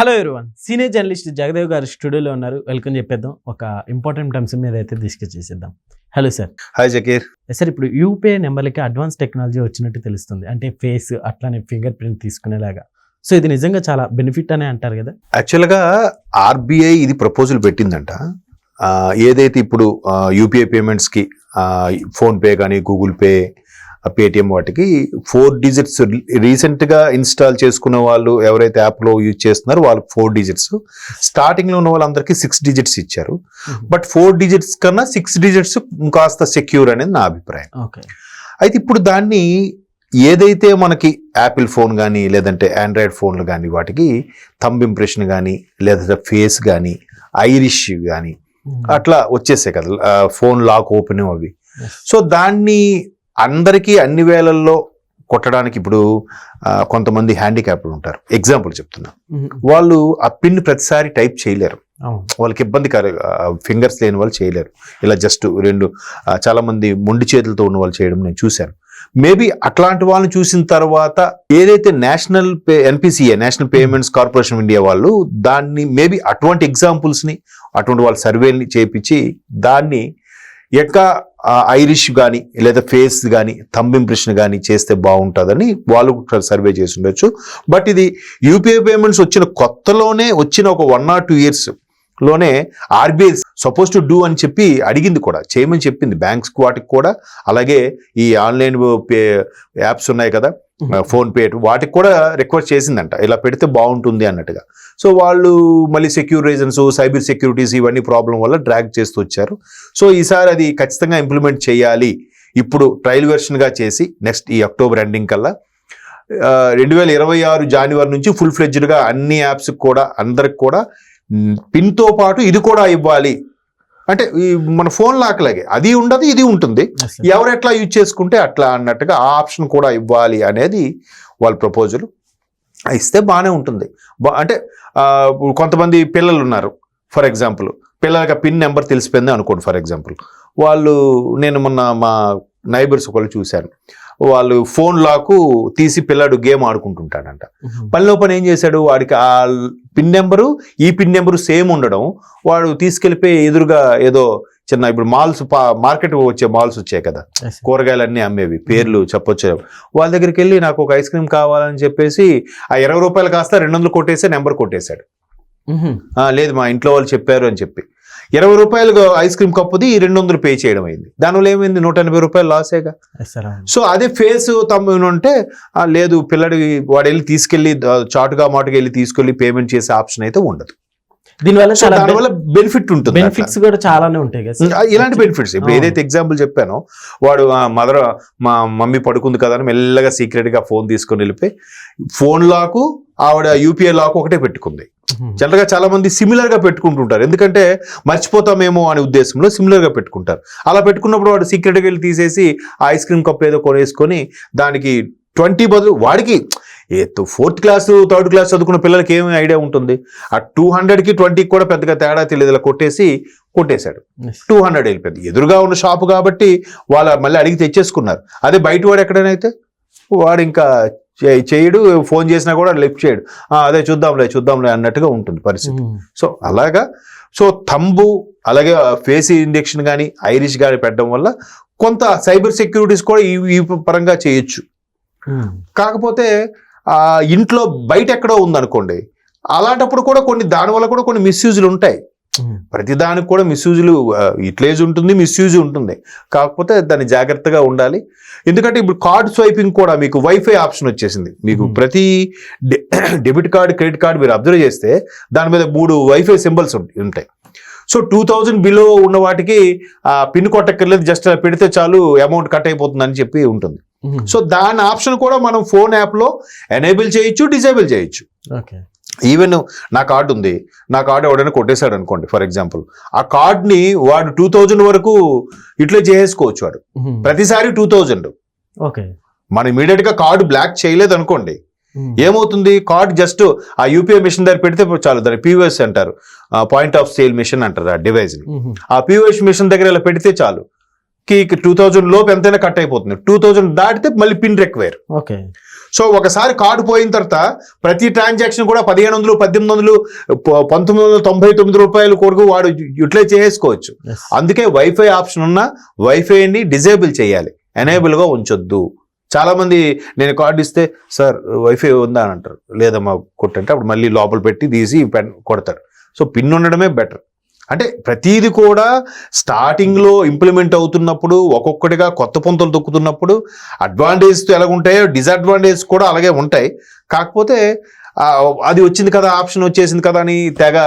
Hello everyone senior journalist Jagadev గారు స్టూడియోలో ఉన్నారు. వెల్కమ్ చెప్పేద్దాం. ఒక ఇంపార్టెంట్ అంశం మీద అయితే డిస్కస్ చేసేద్దాం. Hello sir hi Zakir sir ఇప్పుడు యూపీఐ నెంబర్లకి అడ్వాన్స్ టెక్నాలజీ వచ్చినట్టు తెలుస్తుంది. అంటే ఫేస్ అట్లానే ఫింగర్ ప్రింట్ తీసుకునేలాగా. సో ఇది నిజంగా చాలా బెనిఫిట్ అనే అంటారు కదా? యాక్చువల్గా ఆర్బీఐ ఇది ప్రపోజల్ పెట్టిందంట. ఏదైతే ఇప్పుడు యూపీఐ పేమెంట్స్కి ఫోన్పే కానీ గూగుల్ పే పేటిఎం వాటికి ఫోర్ డిజిట్స్ రీసెంట్గా ఇన్స్టాల్ చేసుకున్న వాళ్ళు ఎవరైతే యాప్లో యూజ్ చేస్తున్నారో వాళ్ళకి ఫోర్ డిజిట్స్ స్టార్టింగ్లో ఉన్న వాళ్ళందరికీ సిక్స్ డిజిట్స్ ఇచ్చారు. బట్ ఫోర్ డిజిట్స్ కన్నా సిక్స్ డిజిట్స్ ఇంకాస్త సెక్యూర్ అనేది నా అభిప్రాయం. ఓకే. అయితే ఇప్పుడు దాన్ని ఏదైతే మనకి యాపిల్ ఫోన్ కానీ లేదంటే ఆండ్రాయిడ్ ఫోన్లు కానీ వాటికి థంబ్ ఇంప్రెషన్ కానీ లేదంటే ఫేస్ కానీ ఐరిష్ కానీ అట్లా వచ్చేసాయి కదా ఆ, ఫోన్ లాక్ ఓపెన్ అవి. సో దాన్ని అందరికీ అన్ని వేళల్లో కొట్టడానికి ఇప్పుడు కొంతమంది హ్యాండిక్యాప్లు ఉంటారు. ఎగ్జాంపుల్ చెప్తున్నా. వాళ్ళు ఆ పిన్ ప్రతిసారి టైప్ చేయలేరు. వాళ్ళకి ఇబ్బంది ఫింగర్స్ లేని వాళ్ళు చేయలేరు. ఇలా జస్ట్ రెండు ఆ, చాలా మంది మొండి చేతులతో ఉన్న వాళ్ళు చేయడం నేను చూశాను. మేబీ అట్లాంటి వాళ్ళని చూసిన తర్వాత ఏదైతే national pay NPCI national payments corporation of India వాళ్ళు దాన్ని మేబీ అటువంటి ఎగ్జాంపుల్స్ని అటువంటి వాళ్ళ సర్వేని చేపించి దాన్ని ఎక్క ఐరిష్ కానీ లేదా ఫేస్ కానీ థంబ్ ఇంప్రెషన్ కానీ చేస్తే బాగుంటుందని వాళ్ళు సర్వే చేసి ఉండొచ్చు. బట్ ఇది యూపీఐ పేమెంట్స్ వచ్చిన కొత్తలోనే వచ్చిన ఒక వన్ ఆర్ టూ ఇయర్స్లోనే ఆర్బీఐ సపోజ్ టు డూ అని చెప్పి అడిగింది కూడా. చేయమని చెప్పింది. బ్యాంక్స్ వాటికి కూడా. అలాగే ఈ ఆన్లైన్ పే యాప్స్ ఉన్నాయి కదా. ఫోన్ పే వాటికి కూడా రిక్వెస్ట్ చేసిందంట. ఇలా పెడితే బాగుంటుంది అన్నట్టుగా. సో వాళ్ళు మళ్ళీ సెక్యూర్ రీజన్స్ సైబర్ సెక్యూరిటీస్ ఇవన్నీ ప్రాబ్లం వల్ల డ్రాగ్ చేస్తూ వచ్చారు. సో ఈసారి అది ఖచ్చితంగా ఇంప్లిమెంట్ చేయాలి. ఇప్పుడు ట్రయల్ వెర్షన్గా చేసి నెక్స్ట్ ఈ అక్టోబర్ ఎండింగ్ కల్లా. రెండు వేల ఇరవై ఆరు జనవరి నుంచి ఫుల్ ఫ్లెడ్జ్డ్గా అన్ని యాప్స్ కూడా అందరికి కూడా పిన్తో పాటు ఇది కూడా ఇవ్వాలి. అంటే ఈ మన ఫోన్ లాక్లాగే. అది ఉండదు ఇది ఉంటుంది. ఎవరు ఎట్లా యూజ్ చేసుకుంటే అట్లా అన్నట్టుగా ఆ ఆప్షన్ కూడా ఇవ్వాలి అనేది వాళ్ళ ప్రపోజల్. ఇస్తే బాగానే ఉంటుంది. బా- అంటే కొంతమంది పిల్లలు ఉన్నారు. ఫర్ ఎగ్జాంపుల్ పిల్లలకి పిన్ నెంబర్ తెలిసిపోయింది అనుకోండి ఫర్ ఎగ్జాంపుల్. వాళ్ళు నేను మొన్న మా నైబర్స్ ఒకళ్ళు చూశాను. వాళ్ళు ఫోన్ లాకు తీసి పిల్లాడు గేమ్ ఆడుకుంటుంటాడంట. పనిలో పని ఏం చేశాడు? వాడికి ఆ పిన్ నెంబరు ఈ పిన్ నెంబరు సేమ్ ఉండడం. వాడు తీసుకెళ్ళిపోయి ఎదురుగా ఏదో చిన్న ఇప్పుడు మాల్స్ మార్కెట్ వచ్చే మాల్స్ వచ్చాయి కదా. Sir. కూరగాయలన్నీ అమ్మేవి పేర్లు చెప్పొచ్చు వాళ్ళ దగ్గరికి వెళ్ళి నాకు ఒక ఐస్ క్రీమ్ కావాలని చెప్పేసి ఆ ఇరవై రూపాయలు కాస్త రెండు వందలు కొట్టేసి నెంబర్ కొట్టేశాడు. Mhm. "ఆ, లేదు మా ఇంట్లో వాళ్ళు చెప్పారు అని చెప్పి. ఇరవై రూపాయలు ఐస్ క్రీమ్ కప్పుది రెండు వందలు పే చేయడం అయింది. దానివల్ల ఏమైంది? నూట ఎనభై రూపాయలు లాసేగా. సో అదే ఫేస్ తమ్ము ఉంటే "ఆ, లేదు పిల్లడి వాడు వెళ్ళి తీసుకెళ్ళి చాటుగా మాటుగా వెళ్ళి తీసుకెళ్ళి పేమెంట్ చేసే ఆప్షన్ అయితే ఉండదు. దీనివల్ల బెనిఫిట్ ఉంటుంది. బెనిఫిట్స్ కూడా చాలానే ఉంటాయి కదా ఇలాంటి బెనిఫిట్స్ ఇప్పుడు. ఏదైతే ఎగ్జాంపుల్ చెప్పానో వాడు మదర్ మా మమ్మీ పడుకుంది కదా అని మెల్లగా సీక్రెట్గా ఫోన్ తీసుకొని వెళ్ళిపోయి ఫోన్ లాకు ఆవిడ యూపీఐ లాకు ఒకటే పెట్టుకుంది. Mhm. జనరల్గా చాలా మంది సిమిలర్గా పెట్టుకుంటుంటారు. ఎందుకంటే మర్చిపోతామేమో అనే ఉద్దేశంలో సిమిలర్గా పెట్టుకుంటారు. అలా పెట్టుకున్నప్పుడు వాడు సీక్రెట్గా వెళ్ళి తీసేసి ఐస్ క్రీమ్ కప్ ఏదో కొనేసుకొని దానికి ట్వంటీ బదులు వాడికి ఏ ఫోర్త్ క్లాస్ థర్డ్ క్లాస్ చదువుకున్న పిల్లలకి ఏమి ఐడియా ఉంటుంది? ఆ టూ హండ్రెడ్కి ట్వంటీకి కూడా పెద్దగా తేడా తెలియదు. ఇలా కొట్టేసి కొట్టేశాడు. టూ హండ్రెడ్ వెళ్ళిపోయింది. ఎదురుగా ఉన్న షాపు కాబట్టి వాళ్ళ మళ్ళీ అడిగి తెచ్చేసుకున్నారు. అదే బయట వాడు ఎక్కడైనా అయితే వాడు ఇంకా చేయడు ఫోన్ చేసినా కూడా లిఫ్ట్ చేయడు. "ఆ, అదే చూద్దాంలే చూద్దాంలే అన్నట్టుగా ఉంటుంది పరిస్థితి. సో అలాగా. సో తంబు అలాగే ఫేస్ ఇండక్షన్ కానీ ఐరిష్ కానీ పెట్టడం వల్ల కొంత సైబర్ సెక్యూరిటీస్ కూడా ఈ ఈ పరంగా చేయొచ్చు. కాకపోతే ఇంట్లో బయట ఎక్కడో ఉందనుకోండి అలాంటప్పుడు కూడా కొన్ని దానివల్ల కూడా కొన్ని మిస్యూజులు ఉంటాయి. Mhm. ప్రతి దానికి కూడా మిస్యూజులు ఇట్లేజ్ ఉంటుంది మిస్యూజ్ ఉంటుంది కాకపోతే దాన్ని జాగ్రత్తగా ఉండాలి ఎందుకంటే ఇప్పుడు కార్డ్ స్వైపింగ్ కూడా మీకు వైఫై ఆప్షన్ వచ్చేసింది మీకు. ప్రతి డెబిట్ కార్డ్ క్రెడిట్ కార్డ్ మీరు అబ్జర్వ్ చేస్తే దాని మీద మూడు వైఫై సింబల్స్ ఉంటాయి సో టూ థౌజండ్ బిలో ఉన్న వాటికి ఆ పిన్ కొట్టక్కర్లేదు జస్ట్ పెడితే చాలు అమౌంట్ కట్ అయిపోతుంది అని చెప్పి ఉంటుంది. సో దాని ఆప్షన్ కూడా మనం ఫోన్ యాప్లో ఎనేబుల్ చేయొచ్చు డిజేబుల్ చేయొచ్చు Okay. ఈవెన్ నా కార్డు ఉంది. నా కార్డు ఎవడైనా కొట్టేశాడు అనుకోండి ఫర్ ఎగ్జాంపుల్ ఆ కార్డ్ని వాడు టూ థౌజండ్ వరకు ఇట్లా చేసుకోవచ్చు వాడు. ప్రతిసారి టూ థౌజండ్ Okay. మనం ఇమీడియట్గా కార్డు బ్లాక్ చేయలేదు అనుకోండి. ఏమవుతుంది? కార్డ్ జస్ట్ ఆ యూపీఐ మిషన్ దగ్గర పెడితే చాలు దాన్ని పీఓఎస్ అంటారు. పాయింట్ ఆఫ్ సేల్ మిషన్ అంటారు ఆ డివైస్ని. Mhm. ఆ పీఓఎస్ మిషన్ దగ్గర ఇలా పెడితే చాలు. కి టూ థౌజండ్ లోపు ఎంతైనా కట్ అయిపోతుంది. టూ థౌజండ్ దాటితే మళ్ళీ పిన్ రిక్వైర్ Okay. సో ఒకసారి కార్డు పోయిన తర్వాత ప్రతి ట్రాన్సాక్షన్ కూడా పదిహేను వందలు పద్దెనిమిది వందలు పంతొమ్మిది వందల తొంభై తొమ్మిది రూపాయల కొరకు వాడు యూటిలైజ్ చేసుకోవచ్చు. అందుకే వైఫై ఆప్షన్ ఉన్న వైఫైని డిజేబుల్ చేయాలి. ఎనేబుల్గా ఉంచొద్దు. చాలా మంది నేను కార్డు ఇస్తే సార్ వైఫై ఉందా? అని అంటారు. లేదమ్మా కొట్టంటే అప్పుడు మళ్ళీ లోపల పెట్టి తీసి పెన్ కొడతారు. సో పిన్ ఉండడమే బెటర్. అంటే ప్రతిది కూడా స్టార్టింగ్లో ఇంప్లిమెంట్ అవుతున్నప్పుడు ఒక్కొక్కటిగా కొత్త పొంతలు తొక్కుతున్నప్పుడు అడ్వాంటేజ్ ఎలాగుంటాయో డిసడ్వాంటేజ్ కూడా అలాగే ఉంటాయి. కాకపోతే అది వచ్చింది కదా ఆప్షన్ వచ్చేసింది కదా అని తెగ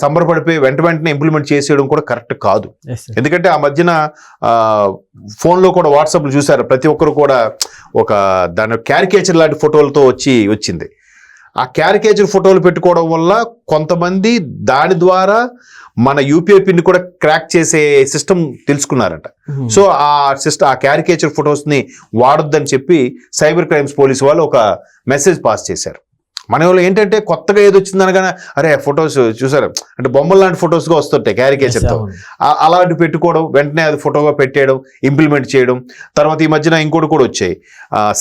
సంబరపడిపోయి వెంట వెంటనే ఇంప్లిమెంట్ చేసేయడం కూడా కరెక్ట్ కాదు. ఎందుకంటే ఆ మధ్యన ఫోన్లో కూడా వాట్సాప్లు చూసారు ప్రతి ఒక్కరు కూడా ఒక దాని క్యారికేచర్ లాంటి ఫోటోలతో వచ్చి వచ్చింది. ఆ క్యారికేచర్ ఫోటోలు పెట్టుకోవడం వల్ల కొంతమంది దాని ద్వారా మన యూపీఐ పిన్ కూడా క్రాక్ చేసే సిస్టమ్ తెలుసుకున్నారట. సో ఆ సిస్టమ్ ఆ క్యారికేచర్ ఫొటోస్ని వాడొద్దని చెప్పి సైబర్ క్రైమ్స్ పోలీస్ వాళ్ళు ఒక మెసేజ్ పాస్ చేశారు. మన వాళ్ళు ఏంటంటే కొత్తగా ఏది వచ్చింది అనగానే అరే ఫొటోస్ చూసారు? అంటే బొమ్మలు లాంటి ఫొటోస్గా వస్తుంటాయి క్యారికేచర్తో అలాంటి పెట్టుకోవడం వెంటనే అది ఫోటోగా పెట్టేయడం ఇంప్లిమెంట్ చేయడం తర్వాత ఈ మధ్యన ఇంకోటి కూడా వచ్చాయి.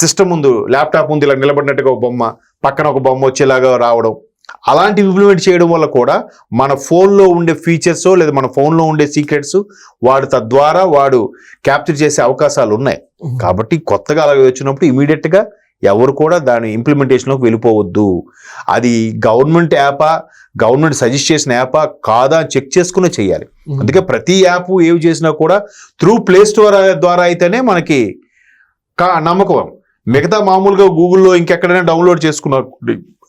సిస్టమ్ ముందు ల్యాప్టాప్ ముందు ఇలా నిలబడినట్టుగా ఒక బొమ్మ పక్కన ఒక బొమ్మ వచ్చేలాగా రావడం. అలాంటి ఇంప్లిమెంట్ చేయడం వల్ల కూడా మన ఫోన్లో ఉండే ఫీచర్స్ లేదా మన ఫోన్లో ఉండే సీక్రెట్స్ వాడు తద్వారా వాడు క్యాప్చర్ చేసే అవకాశాలు ఉన్నాయి. కాబట్టి కొత్తగా అలాగే వచ్చినప్పుడు immediate గా ఎవరు కూడా దాని ఇంప్లిమెంటేషన్లోకి వెళ్ళిపోవద్దు అది గవర్నమెంట్ యాపా గవర్నమెంట్ సజెస్ట్ చేసిన యాపా కాదా చెక్ చేసుకునే చేయాలి. అందుకే ప్రతి యాప్ ఏవి చేసినా కూడా త్రూ ప్లే స్టోర్ ద్వారా అయితేనే మనకి కా నమ్మకం మిగతా మామూలుగా గూగుల్లో ఇంకెక్కడైనా డౌన్లోడ్ చేసుకున్న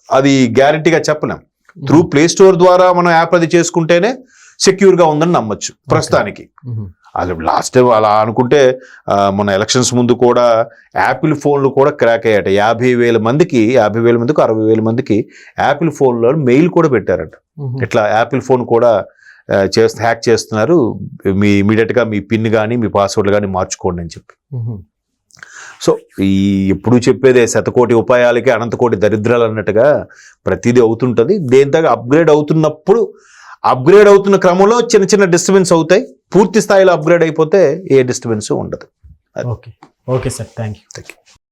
అది గ్యారంటీగా చెప్పలేం. త్రూ ప్లే స్టోర్ ద్వారా మనం యాప్ అది చేసుకుంటేనే secure గా ఉందని నమ్మొచ్చు ప్రస్తుతానికి. అది లాస్ట్ టైం అలా అనుకుంటే మన ఎలక్షన్స్ ముందు కూడా యాపిల్ ఫోన్లు కూడా క్రాక్ అయ్యాట యాభై వేల మందికి యాభై వేల మందికి అరవై వేల మందికి యాపిల్ ఫోన్లో మెయిల్ కూడా పెట్టారట. ఇట్లా యాపిల్ ఫోన్ కూడా చేస్తూ హ్యాక్ చేస్తున్నారు. మీ ఇమీడియట్గా మీ పిన్ కానీ మీ పాస్వర్డ్ కానీ మార్చుకోండి అని చెప్పి. సో ఈ ఎప్పుడు చెప్పేదే శతకోటి ఉపాయాలకి అనంతకోటి దరిద్రాలు అన్నట్టుగా ప్రతిదీ అవుతుంటుంది. దేని తగ్గ అప్గ్రేడ్ అవుతున్నప్పుడు అప్గ్రేడ్ అవుతున్న క్రమంలో చిన్న చిన్న డిస్టర్బెన్స్ అవుతాయి. పూర్తి స్థాయిలో అప్గ్రేడ్ అయిపోతే ఏ డిస్టర్బెన్స్ ఉండదు. Okay. Okay sir. Thank you Thank you.